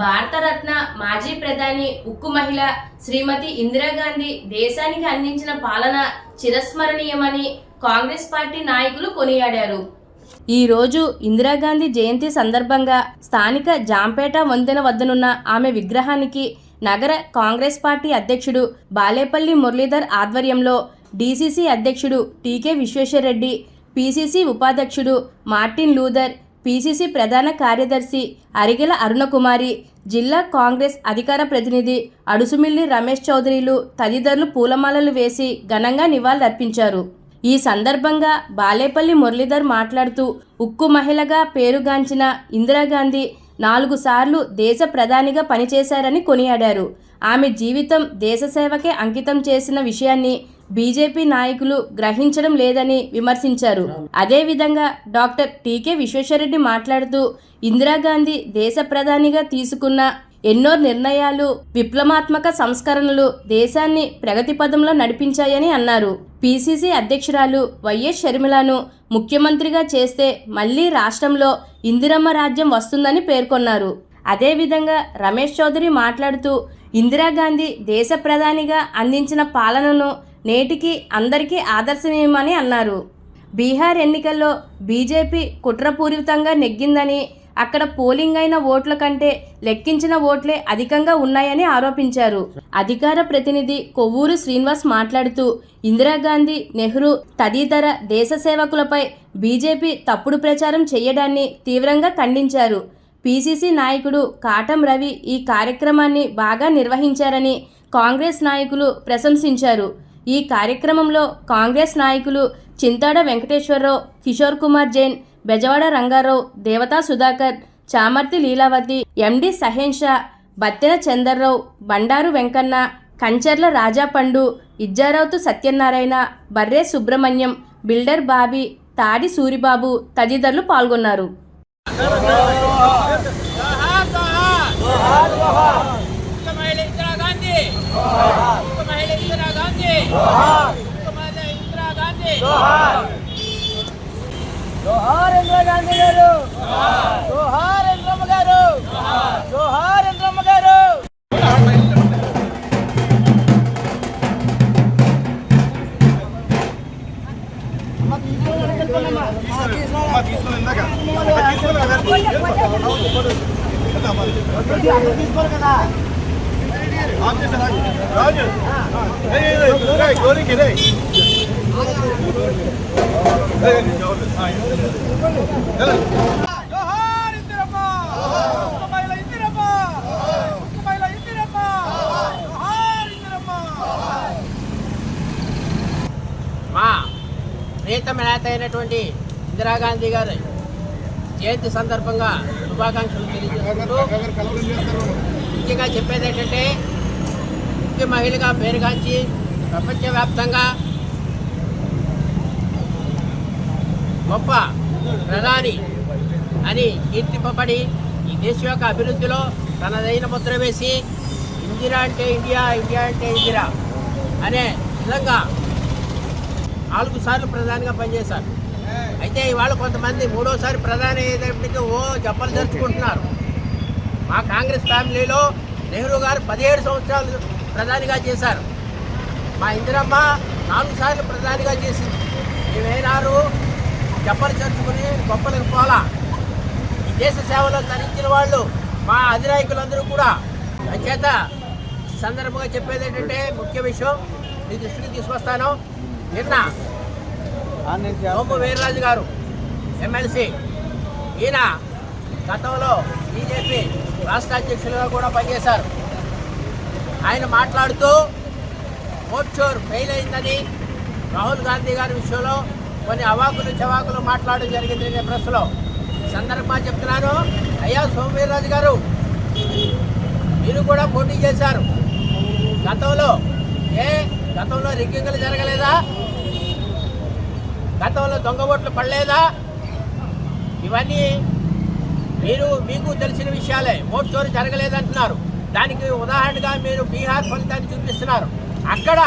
భారతరత్న మాజీ ప్రధాని ఉక్కు మహిళ శ్రీమతి ఇందిరాగాంధీ దేశానికి అందించిన పాలన చిరస్మరణీయమని కాంగ్రెస్ పార్టీ నాయకులు కొనియాడారు. ఈ రోజు ఇందిరాగాంధీ జయంతి సందర్భంగా స్థానిక జాంపేట వంతెన వద్దనున్న ఆమె విగ్రహానికి నగర కాంగ్రెస్ పార్టీ అధ్యక్షుడు బాలేపల్లి మురళీధర్ ఆధ్వర్యంలో డీసీసీ అధ్యక్షుడు టీకే విశ్వేశ్వరరెడ్డి పీసీసీ ఉపాధ్యక్షుడు మార్టిన్ లూథర్ పీసీసీ ప్రధాన కార్యదర్శి అరిగెల అరుణకుమారి జిల్లా కాంగ్రెస్ అధికార ప్రతినిధి అడుసుమిల్లి రమేష్ చౌదరిలు తదితరులు పూలమాలలు వేసి ఘనంగా నివాళులర్పించారు. ఈ సందర్భంగా బాలేపల్లి మురళీధర్ మాట్లాడుతూ ఉక్కు మహిళగా పేరుగాంచిన ఇందిరాగాంధీ నాలుగు సార్లు దేశ ప్రధానిగా పనిచేశారని కొనియాడారు. ఆమె జీవితం దేశ సేవకే అంకితం చేసిన విషయాన్ని బీజేపీ నాయకులు గ్రహించడం లేదని విమర్శించారు. అదేవిధంగా డాక్టర్ టీకే విశ్వేశ్వరరెడ్డి మాట్లాడుతూ ఇందిరాగాంధీ దేశ ప్రధానిగా తీసుకున్న ఎన్నో నిర్ణయాలు విప్లవాత్మక సంస్కరణలు దేశాన్ని ప్రగతి పదంలో నడిపించాయని అన్నారు. పీసీసీ అధ్యక్షురాలు వైఎస్ షర్మిలను ముఖ్యమంత్రిగా చేస్తే మళ్ళీ రాష్ట్రంలో ఇందిరమ్మ రాజ్యం వస్తుందని పేర్కొన్నారు. అదేవిధంగా రమేష్ చౌదరి మాట్లాడుతూ ఇందిరాగాంధీ దేశ ప్రధానిగా అందించిన పాలనను నేటికి అందరికీ ఆదర్శనీయమని అన్నారు. బీహార్ ఎన్నికల్లో బీజేపీ కుట్రపూరితంగా నెగ్గిందని అక్కడ పోలింగ్ అయిన ఓట్ల కంటే లెక్కించిన ఓట్లే అధికంగా ఉన్నాయని ఆరోపించారు. అధికార ప్రతినిధి కొవ్వూరు శ్రీనివాస్ మాట్లాడుతూ ఇందిరాగాంధీ నెహ్రూ తదితర దేశ సేవకులపై బీజేపీ తప్పుడు ప్రచారం చేయడాన్ని తీవ్రంగా ఖండించారు. పీసీసీ నాయకుడు కాటం రవి ఈ కార్యక్రమాన్ని బాగా నిర్వహించారని కాంగ్రెస్ నాయకులు ప్రశంసించారు. ఈ కార్యక్రమంలో కాంగ్రెస్ నాయకులు చింతాడ వెంకటేశ్వరరావు కిషోర్ కుమార్ జైన్ బెజవాడ రంగారావు దేవతా సుధాకర్ చామర్తి లీలావతి ఎండి సహేన్ షా బత్తెన చందర్రావు బండారు వెంకన్న కంచర్ల రాజా పండు ఇజ్జారావుతు సత్యనారాయణ బర్రే సుబ్రహ్మణ్యం బిల్డర్ బాబీ తాడి సూరిబాబు తదితరులు పాల్గొన్నారు మా ప్రీతమ నేత అయినటువంటి ఇందిరాగాంధీ గారు జయంతి సందర్భంగా శుభాకాంక్షలు తెలియజేసుకుంటూ ముఖ్యంగా చెప్పేది ఏంటంటే ముఖ్య మహిళగా పేరుగాంచి ప్రపంచవ్యాప్తంగా గొప్ప ప్రధాని అని కీర్తింపబడి ఈ దేశం యొక్క అభివృద్ధిలో తనదైన ముద్ర వేసి ఇందిరా అంటే ఇండియా ఇండియా అంటే ఇందిరా అనే విధంగా నాలుగు సార్లు ప్రధానిగా పనిచేశారు. అయితే ఇవాళ కొంతమంది మూడోసారి ప్రధాని అయ్యేటప్పటికీ ఓ జప్పలు జరుపుకుంటున్నారు మా కాంగ్రెస్ ఫ్యామిలీలో నెహ్రూ గారు పదిహేడు సంవత్సరాలు ప్రధానిగా చేశారు. మా ఇందిరమ్మ నాలుగు సార్లు ప్రధానిగా చేసింది. మేమేనారు చెప్పలు చర్చుకుని గొప్పలకు పోలా. ఈ దేశ సేవలో తరించిన వాళ్ళు మా అధినాయకులందరూ కూడా. అచేత సందర్భంగా చెప్పేది ఏంటంటే ముఖ్య విషయం మీ దృష్టికి తీసుకొస్తాను. నిన్న సోము వీర్రాజు గారు ఎమ్మెల్సీ. ఈయన గతంలో బీజేపీ రాష్ట్ర అధ్యక్షులుగా కూడా పనిచేశారు. ఆయన మాట్లాడుతూ మోర్చోర్ ఫెయిల్ అయిందని రాహుల్ గాంధీ గారి విషయంలో కొన్ని అవాకులు చవాకులు మాట్లాడడం జరిగింది నేను ప్రెస్లో సందర్భంగా చెప్తున్నాను. అయ్యా సోమవీర్రాజు గారు మీరు కూడా పోటీ చేశారు. గతంలో ఏ గతంలో రిగ్గింగ్లు జరగలేదా? గతంలో దొంగ ఓట్లు పడలేదా? ఇవన్నీ మీరు మీకు తెలిసిన విషయాలే. ఓట్ చోరీ జరగలేదంటున్నారు. దానికి ఉదాహరణగా మీరు బీహార్ ఫలితాన్ని చూపిస్తున్నారు. అక్కడ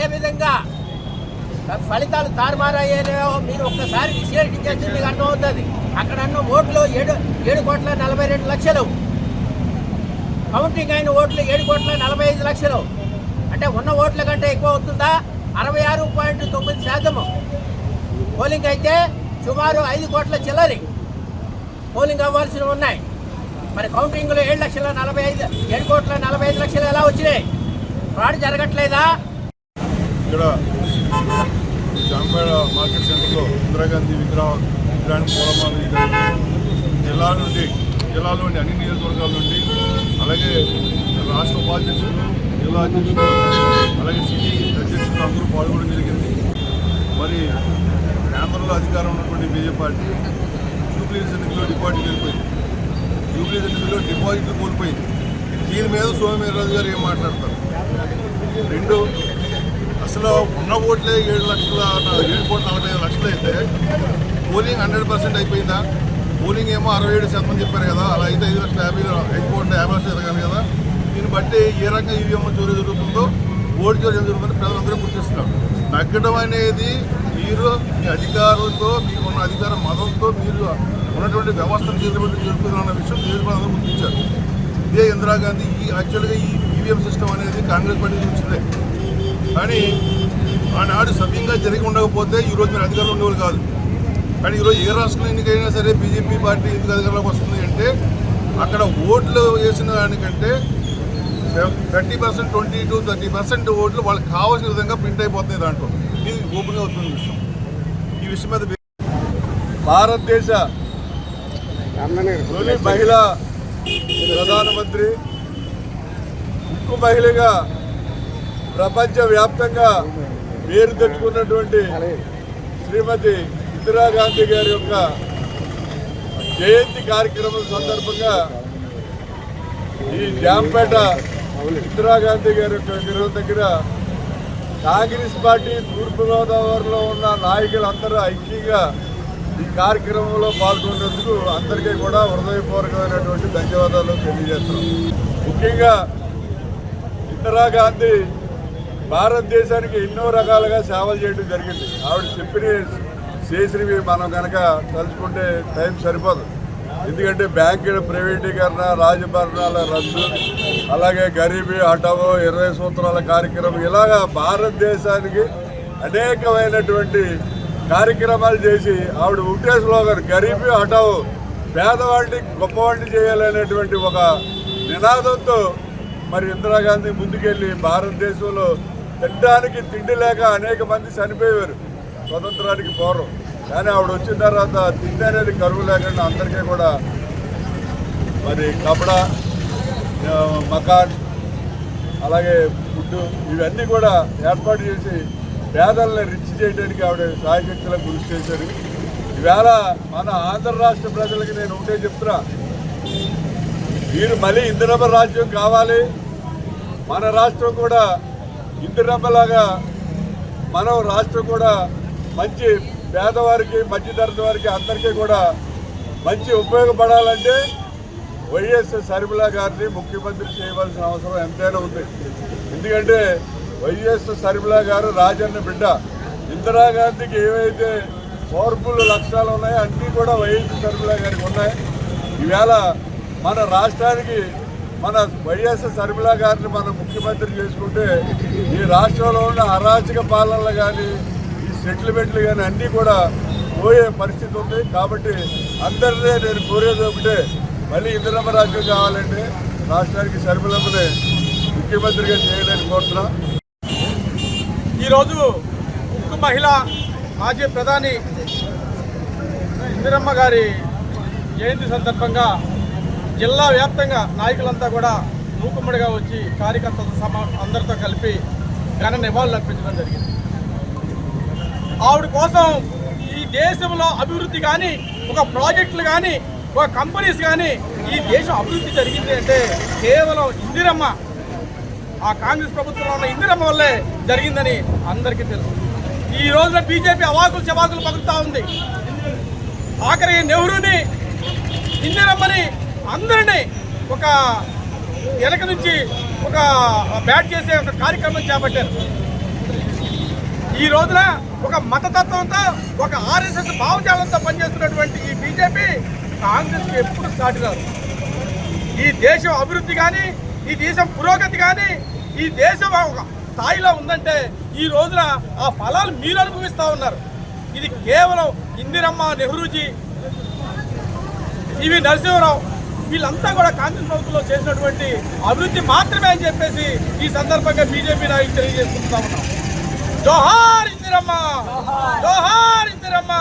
ఏ విధంగా ఫలితాలు తారుమారయ్యాయో మీరు ఒక్కసారి విశ్లేషణ చేస్తే మీకు అర్థమవుతుంది. అక్కడ అన్న ఓట్లు ఏడు ఏడు కోట్ల నలభై రెండు లక్షలు. కౌంటింగ్ అయిన ఓట్లు ఏడు కోట్ల నలభై ఐదు లక్షలు. అంటే ఉన్న ఓట్ల కంటే ఎక్కువ అవుతుందా? అరవై ఆరు పాయింట్ తొమ్మిది శాతము. పోలింగ్ అయితే సుమారు ఐదు కోట్ల చిల్లరి. పోలింగ్ అవ్వాల్సినవి ఉన్నాయి. మరి కౌంటింగ్లో ఏడు లక్షల నలభై ఐదు ఏడు కోట్ల నలభై ఐదు లక్షలు ఎలా వచ్చినాయి? ఫ్రాడ్ జరగట్లేదా? ఇక్కడ జాంపేట మార్కెట్ సెంటర్లో ఇందిరాగాంధీ విగ్రహం విగ్రహానికి పూలమాల జిల్లా నుండి జిల్లాలోని అన్ని నియోజకవర్గాల నుండి అలాగే రాష్ట్ర ఉపాధ్యక్షులు జిల్లా అధ్యక్షులు అలాగే సిటీ అధ్యక్షులు అందరూ పాల్గొనడం జరిగింది. మరి కేంద్రంలో అధికారం ఉన్నటువంటి బీజేపీ పార్టీ జూబ్లీ ఎన్నికల్లో డిపాజిట్ వెళ్ళిపోయింది. జూబ్లీ ఎన్నికల్లో డిపాజిట్లు కోల్పోయింది. దీని మీద సోమవీర్రాజు గారు ఏం మాట్లాడతారు? రెండు అసలు ఉన్న ఓట్లే ఏడు లక్షల ఏడు కోట్ల నలభై ఐదు లక్షలు అయితే పోలింగ్ హండ్రెడ్ పర్సెంట్ అయిపోయిందా? పోలింగ్ ఏమో అరవై ఏడు శాతం చెప్పారు కదా అలా అయితే ఐదు లక్షల యాభై ఐదు కోట్ల యాభై లక్షలు ఎదగాలి కదా. దీన్ని బట్టి ఏ రకంగా ఈవీఎం చోరీ జరుగుతుందో ఓటు చోరీ జరుగుతుందో ప్రజలందరూ గుర్తిస్తున్నారు. తగ్గడం అనేది మీరు మీ అధికారులతో మీకున్న అధికార మతంతో మీరు ఉన్నటువంటి వ్యవస్థను చేతుబడి జరుపుతున్న విషయం మీరు గుర్తించారు. ఇదే ఇందిరాగాంధీ ఈ యాక్చువల్గా ఈ ఈవీఎం సిస్టమ్ అనేది కాంగ్రెస్ పార్టీ వచ్చిందే. కానీ ఆనాడు సవ్యంగా జరిగి ఉండకపోతే ఈరోజు మీరు అధికారులు ఉండేవాళ్ళు కాదు. కానీ ఈరోజు ఏ రాష్ట్రంలో ఎన్నికైనా సరే బీజేపీ పార్టీ ఎందుకు అధికారంలోకి వస్తుంది అంటే అక్కడ ఓట్లు వేసిన దానికంటే thirty percent twenty to thirty percent ఓట్లు వాళ్ళకి కావాల్సిన విధంగా ప్రింట్ అయిపోతున్నాయి దాంట్లో. ఇది ఓపెన్గా అవుతుంది విషయం. ఈ విషయం మీద భారతదేశ తొలి మహిళా ప్రధానమంత్రి ఉక్కు మహిళగా ప్రపంచవ్యాప్తంగా పేరు తెచ్చుకున్నటువంటి శ్రీమతి ఇందిరాగాంధీ గారి యొక్క జయంతి కార్యక్రమం సందర్భంగా ఈ జాంపేట ఇందిరాగాంధీ గారి యొక్క విగ్రహం దగ్గర కాంగ్రెస్ పార్టీ తూర్పుగోదావరిలో ఉన్న నాయకులందరూ ఐక్యంగా ఈ కార్యక్రమంలో పాల్గొనేందుకు అందరికీ కూడా హృదయపూర్వకమైనటువంటి ధన్యవాదాలు తెలియజేస్తున్నాం. ముఖ్యంగా ఇందిరాగాంధీ భారతదేశానికి ఎన్నో రకాలుగా సేవలు చేయడం జరిగింది. ఆవిడ చెప్పిన చేసినవి మనం కనుక తలుచుకుంటే టైం సరిపోదు. ఎందుకంటే బ్యాంకుల ప్రైవేటీకరణ రాజభరణాల రద్దు అలాగే గరీబీ హఠావో ఇరవై సూత్రాల కార్యక్రమం ఇలాగా భారతదేశానికి అనేకమైనటువంటి కార్యక్రమాలు చేసి ఆవిడ ఒకటే స్లోగన్ గరీబీ హఠావో పేదవాడిని గొప్పవాడిని చేయాలనేటువంటి ఒక నినాదంతో మరి ఇందిరాగాంధీ ముందుకెళ్ళి భారతదేశంలో తినడానికి తిండి లేక అనేక మంది చనిపోయేవారు స్వతంత్రానికి పూర్వం. కానీ ఆవిడ వచ్చిన తర్వాత తిండి అనేది కరువు లేకుండా అందరికీ కూడా మరి కపడా మకాన్ అలాగే ఫుడ్ ఇవన్నీ కూడా ఏర్పాటు చేసి పేదల్ని రిచ్ చేయడానికి ఆవిడ సాయశక్తులకు కృషి చేశారు. ఈవేళ మన ఆంధ్ర రాష్ట్ర ప్రజలకి నేను ఒకటే చెప్తున్నా. మీరు మళ్ళీ ఇందిరమ్మ రాజ్యం కావాలి. మన రాష్ట్రం కూడా ఇందిరమ్మలాగా మనం రాష్ట్రం కూడా మంచి పేదవారికి మధ్యతరగతి వారికి అందరికీ కూడా మంచి ఉపయోగపడాలంటే వైఎస్ సరిమిలా గారిని ముఖ్యమంత్రి చేయవలసిన అవసరం ఎంతైనా ఉంది. ఎందుకంటే వైఎస్ సరిమిలా గారు రాజన్న బిడ్డ. ఇందిరాగాంధీకి ఏవైతే పవర్ఫుల్ లక్ష్యాలు ఉన్నాయో అన్నీ కూడా వైఎస్ సరిమిలా గారికి ఉన్నాయి. ఈవేళ మన రాష్ట్రానికి మన వైఎస్ సరిమిలా గారిని మనం ముఖ్యమంత్రి చేసుకుంటే ఈ రాష్ట్రంలో ఉన్న అరాచక పాలనలు కానీ సెటిల్మెంట్లు కానీ అన్నీ కూడా పోయే పరిస్థితి ఉంది. కాబట్టి అందరినీ నేను కోరేది ఒకటే మళ్ళీ ఇందిరమ్మ రాజ్యం కావాలంటే రాష్ట్రానికి షర్మిలమ్మని ముఖ్యమంత్రిగా చేయలేని కోరుతున్నా. ఈరోజు ఉక్కు మహిళ మాజీ ప్రధాని ఇందిరమ్మ గారి జయంతి సందర్భంగా జిల్లా వ్యాప్తంగా నాయకులంతా కూడా మూకుమ్మడిగా వచ్చి కార్యకర్తలతో సమా అందరితో కలిపి ఘన నివాళులు అర్పించడం జరిగింది. ఆవిడ కోసం ఈ దేశంలో అభివృద్ధి కానీ ఒక ప్రాజెక్టులు కానీ ఒక కంపెనీస్ కానీ ఈ దేశం అభివృద్ధి జరిగింది అంటే కేవలం ఇందిరమ్మ. ఆ కాంగ్రెస్ ప్రభుత్వంలో ఉన్న ఇందిరమ్మ వల్లే జరిగిందని అందరికీ తెలుసు. ఈ రోజున బీజేపీ అవాకులు చవాకులు పగులుతూ ఉంది. ఆఖరి నెహ్రూని ఇందిరమ్మని అందరినీ ఒక వెనక నుంచి ఒక బ్యాట్ చేసే ఒక కార్యక్రమం చేపట్టారు. ఈ రోజున ఒక మతతత్వంతో ఒక ఆర్ఎస్ఎస్ భావజాలంతో పనిచేస్తున్నటువంటి ఈ బీజేపీ కాంగ్రెస్కి ఎప్పుడు సాటి రాదు. ఈ దేశం అభివృద్ధి కానీ ఈ దేశం పురోగతి కానీ ఈ దేశం ఒక స్థాయిలో ఉందంటే ఈ రోజున ఆ ఫలాలు మీరు అనుభవిస్తూ ఉన్నారు. ఇది కేవలం ఇందిరమ్మ నెహ్రూజీ ఇవి నరసింహరావు వీళ్ళంతా కూడా కాంగ్రెస్ ప్రభుత్వంలో చేసినటువంటి అభివృద్ధి మాత్రమే అని చెప్పేసి ఈ సందర్భంగా బీజేపీ నాయకులు తెలియజేసుకుంటా ఉన్నాం జోహార్ ఇందిరమ్మ! జోహార్ ఇందిరమ్మ!